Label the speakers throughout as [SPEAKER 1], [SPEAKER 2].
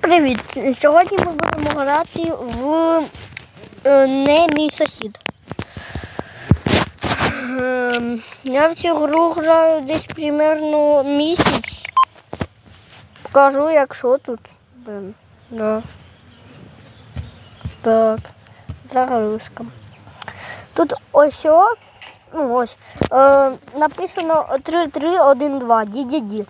[SPEAKER 1] Привіт! Сьогодні ми будемо грати в е, не мій сусід. Ем, Я в цю гру граю десь примерно місяць. Покажу, як що тут. Блин, Да. Так, загрузка. Тут ось ну ось, е, написано 3312 DDD.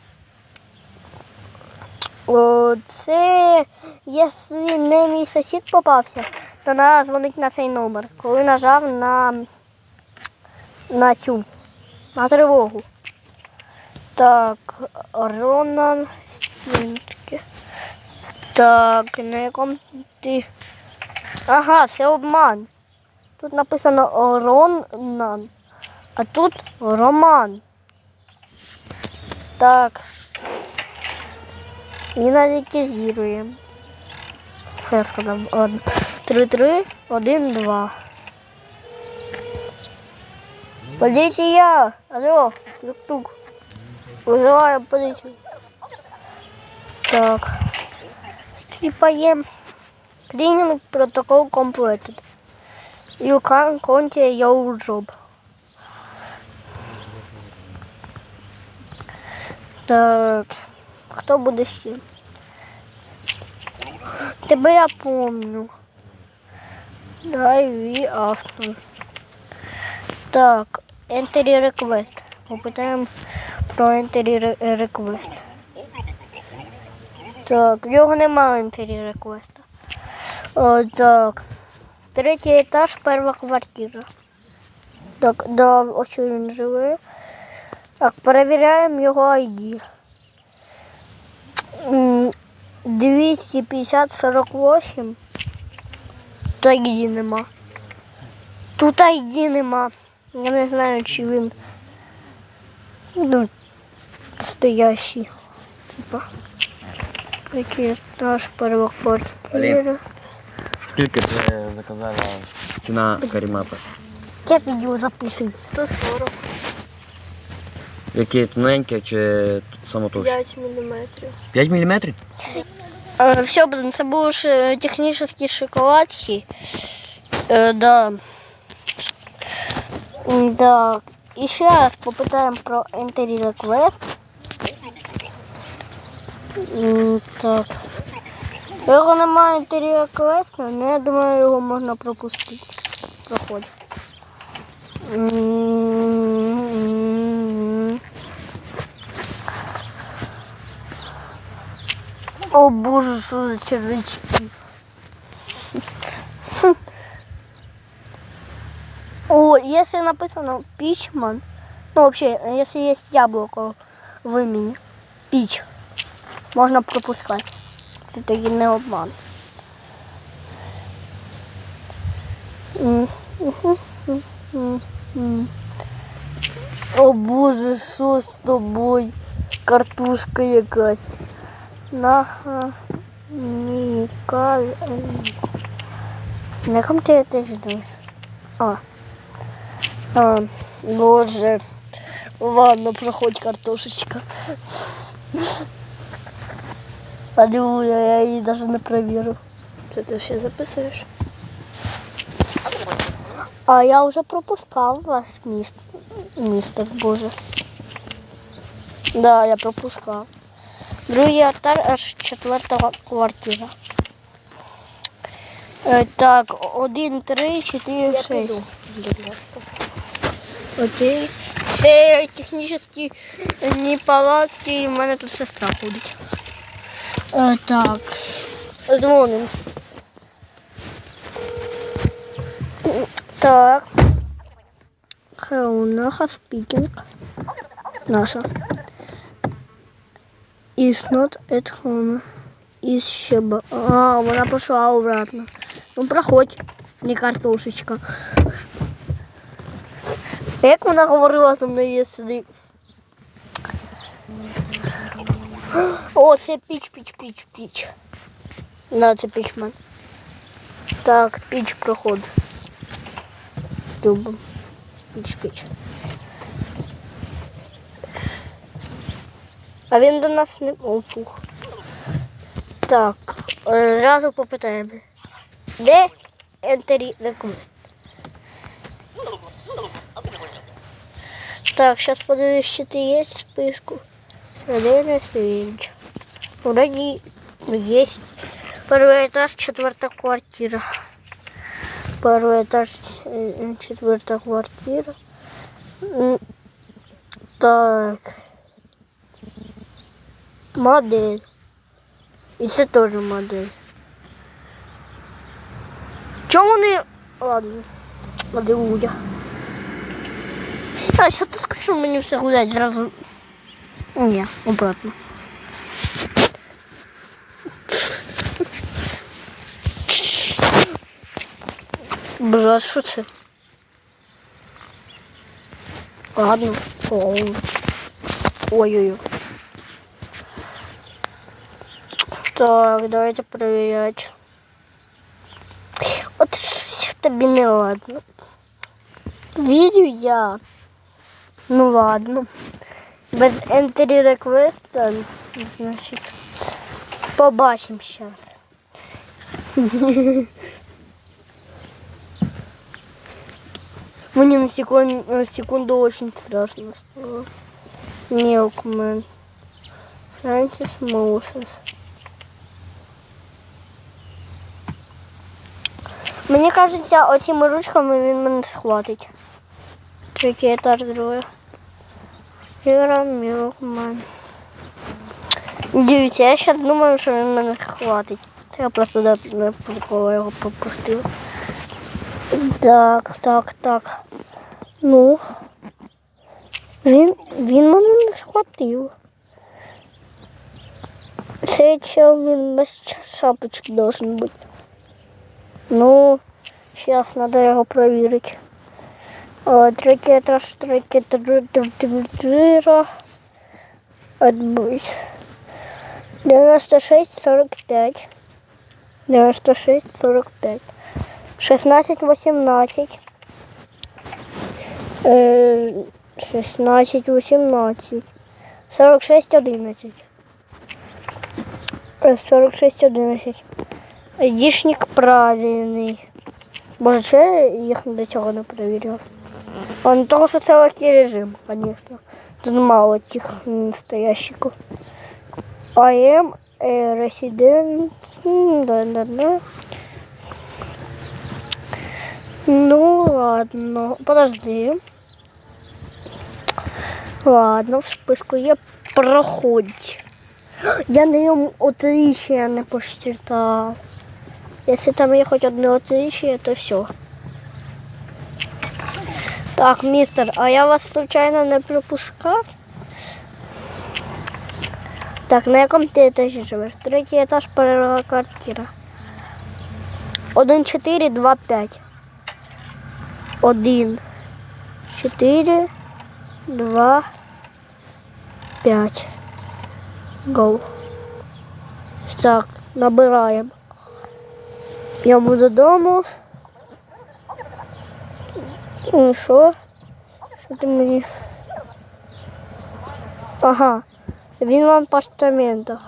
[SPEAKER 1] О, Це, якщо не мій сусід попався, то треба дзвонити на цей номер, коли нажав на, на цю, на тривогу. Так, Ронан Стінське. Так, на якому ти. Ага, це обман. Тут написано Ронан, а тут Роман. Так. І навітизуємо. Що я сказав? Ладно. 3, 3, 1, 2. Поліція! Алло, тук-тук. Вызываем полицию. Так. Скипаем. Cleaning protocol completed. You can continue your job. Так. Хто буде ще? Тебе я помню. Дай ви автор. Так, entry request. Попитаємо про entry re- request. Так, в нього немає entry request. О, так. Третій етаж, перша квартира. Так, да, ось він живе. Так, перевіряємо його ID. М, 250 48. Тут ID нема. Тут ID нема. Я не знаю, чи він ну, настоящий. Типа. Який перша квартира.
[SPEAKER 2] Скільки ти заказала ціна карімата?
[SPEAKER 1] Я відео записую. 140.
[SPEAKER 2] Які тоненькі чи самотужки?
[SPEAKER 1] 5 міліметрів.
[SPEAKER 2] 5 мм?
[SPEAKER 1] Все, блин, це були ж е, технічні шоколадки. Э, да. Так. І ще раз попитаємо про Entry Request. Так. Його немає Entry Request, але я думаю, його можна пропустити. Проходь. О боже, що за червячки. О, если написано пичман, ну вообще, если есть яблоко в имени, пич, можно пропускать. Це тоді не обман. О боже, що з тобою? Картошка якась. Нага Николай. На ком ты это ждешь? А. а. Боже. Ладно, проходь картошечка. Аллилуйя, я її даже не проверю. Це ти ще записуєш? А я вже пропускав вас міст. Містер, боже. Да, я пропускав. Другий алтарь аж четверта квартира. Е, Так, один, три, чотири, шість. Будь ласка. Окей. Це технічні неполадки, і в мене тут сестра ходить. Е, Так. Дзвоним. Так. Хаунаха спікінг. Наша. Is not at home. Is щеба. А, вона пішла обратно. Ну, проходь, не картошечка. Як вона говорила зі мною є сюди? О, це піч, піч, піч, піч. На, це пічман. Так, піч проход. Дубом. Піч, А він до нас не... О, пух. Так, е, зразу попитаємо. Де Entry Request? Так, сейчас подивлюсь, чи ти є в списку. Средина Свинч. Вроде есть. Первый этаж, четвертая квартира. Первый этаж, э, четвертая квартира. М, Так. Модель. І це теж модель. Чому вони... Ладно, моделуя. А що ти скажу мені все гулять зразу? Ні, обратно. Боже, а що це? Ладно. О. Ой-ой-ой. Так, давайте проверять. От щось в тобі не ладно. Вірю я. Ну ладно. Без entry request, значить. Побачимо зараз. Мені на секунду, на секунду очень страшно стало. Мелкмен. Фрэнсис Моусес. Мені кажеться, оціми ручками він мене схватить. Третій етаж друге. Іра Мілкман. Дивіться, я зараз думаю, що він мене схватить. Я просто до прикола його пропустив. Так, так, так. Ну. Він, він мене не схватив. Цей чел він без шапочки должен бути. Ну, сейчас надо его проверить. А, Третий этаж, третий этаж, отбыть. 96, 45. 96, 45. 16, 18. Э, 16, 18. 46, 11. Э, 46, 11. Айдішник правильний. Боже, що я їх до цього не перевіряв? А не того, що це легкий режим, звісно. Тут мало тих настоящиків. I am a resident. М, Да-да-да. Ну, ладно. Подожди. Ладно, в списку є проходь. Я на ньому отличия не посчитав. Если там є хоч одне отличие, то все. Так, містер, а я вас случайно не пропускав? Так, на якому ти етажі живеш? Третій етаж перша квартира. 1, 4, 2, 5. 1, 4, 2, 5. Go. Так, набираємо. Я буду додому. Ну що? Що ти мені? Ага. Він в апартаментах.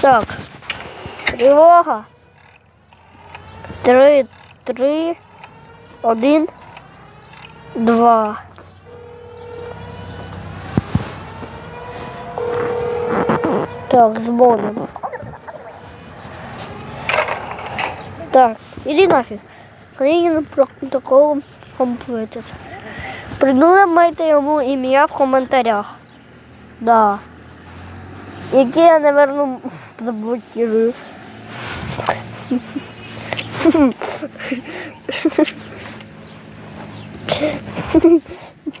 [SPEAKER 1] Так. Тривога. Три, три, один, два. Так, звоним. Так, іди нафіг. Клінінг протоколом комплектед. Придумайте йому ім'я в коментарях. Да. Яке я, наверное, заблокирую.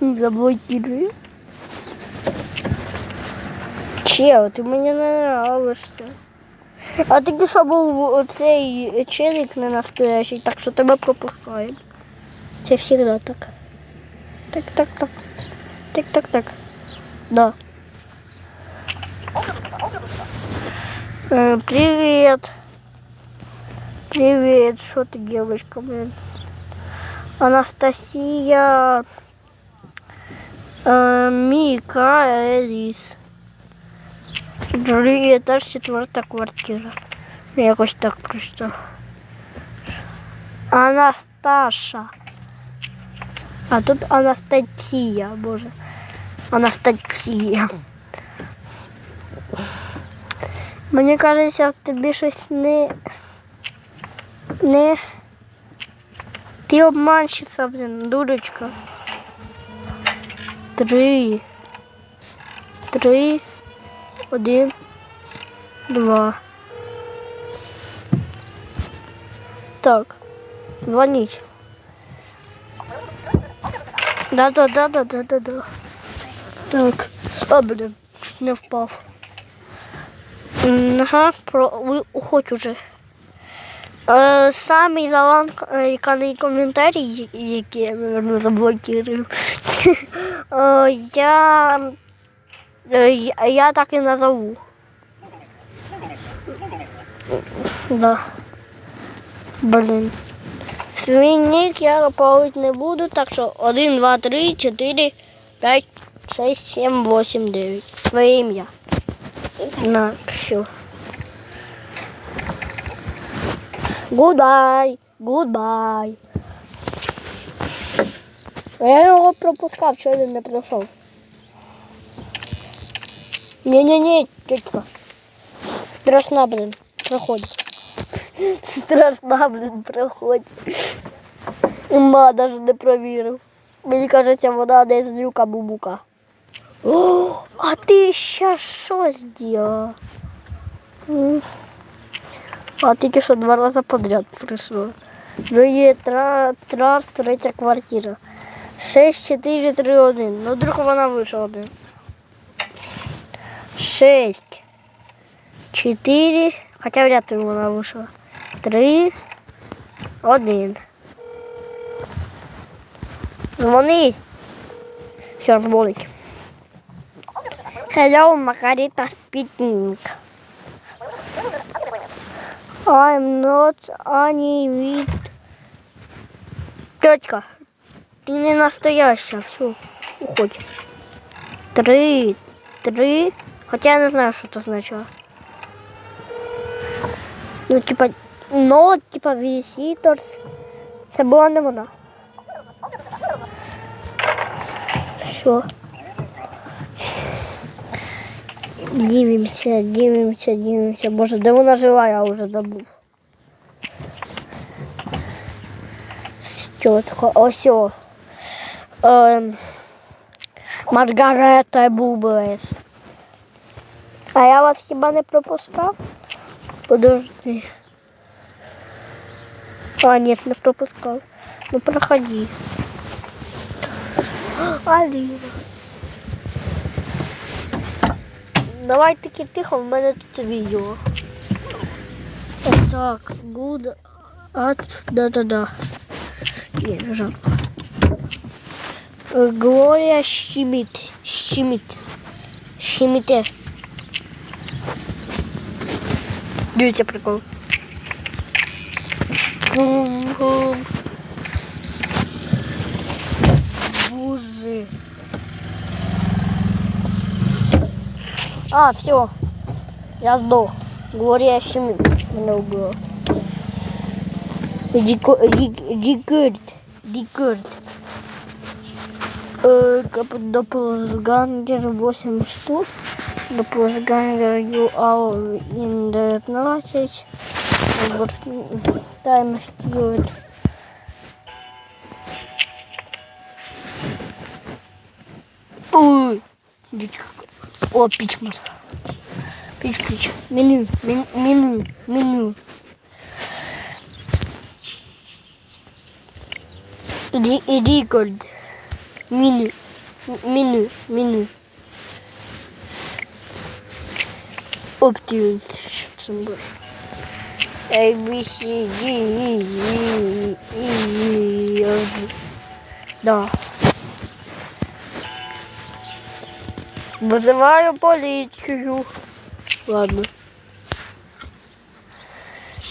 [SPEAKER 1] Заблокирую. Чел, ти мені не нравишся. А тільки що був оцей челик не настоящий, так що тебе пропускаємо. Це завжди так. Так, так, так. Так, так, так. Да. Э, привет. Привет, что ты девочка, блин? Анастасия, э, Мика, Элис. Другий етаж, четверта квартира. Якось так прочитав. Анасташа. А тут Анастасія, боже. Анастасія. Мені кажеться, тобі щось не. Не. Ти обманщиця, блін, дурочка. Три. Три. Один. Два. Так. Звонить. Да, да, да, да, да, да, да. Так. А, блин, чуть не впав. Ага, про уходь уже. Е, самий заланканий коментарій, який я, мабуть, заблокирую. Е, я, е, я, я так і назову. Да. Блин. Свій нік я палить не буду, так що 1, 2, 3, 4, 5, 6, 7, 8, 9. Своє ім'я. На, все. Goodbye, goodbye. Я його пропускав, що він не прийшов. Ні-ні-ні, тітка. Страшна, блин, проходить. Страшна, блин, проходить. Ма навіть не провірив. Мені кажеться, вона не з люка бубука. О, а ти ще що зробила? А тільки що два рази подряд прийшло. Другий тра, трас, третя квартира. 6, 4, 3, 1. Ну, вдруг вона вийшла. 6, 4, хоча вряд ли вона вийшла. 3, 1. Дзвони. Все, дзвонить. Hello, Margarita speaking. I'm not any with... Тетка, ты не настоящая, все, уходь. Три, три, хотя я не знаю, что это означало. Ну, типа, но, типа, visitors. Це була не вона. Все. Дивимося, дивимося, дивимося. Боже, де вона жила, я вже забув. Тетка, ось. о. Ем, Маргарета Бублес. А я вас хіба не пропускав? Подожди. А, нет, не пропускал. Ну проходи. Аліна. Давай таки тихо, в мене тут відео. Так, good at да-да-да. Є, жарко. Е, Глорія Щеміт. Щеміт. Щеміте. Дивіться прикол. Боже. А, все. Я сдох. Глория Шимин меня убила. Рекорд. Рекорд. Доppelganger 8 штук. Доppelganger UAU in 19. Time skewed. Ой, дичка. О, пичман. Пич-пич. Меню, мен- меню, меню. Ри- Рекорд. Меню, меню, меню. Оптимум. Що це. Да. Вызываю полицию. Ладно.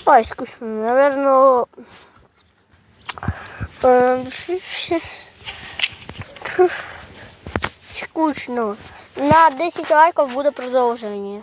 [SPEAKER 1] Ай, скучно. Наверное... Скучно. На 10 лайков буде продовження.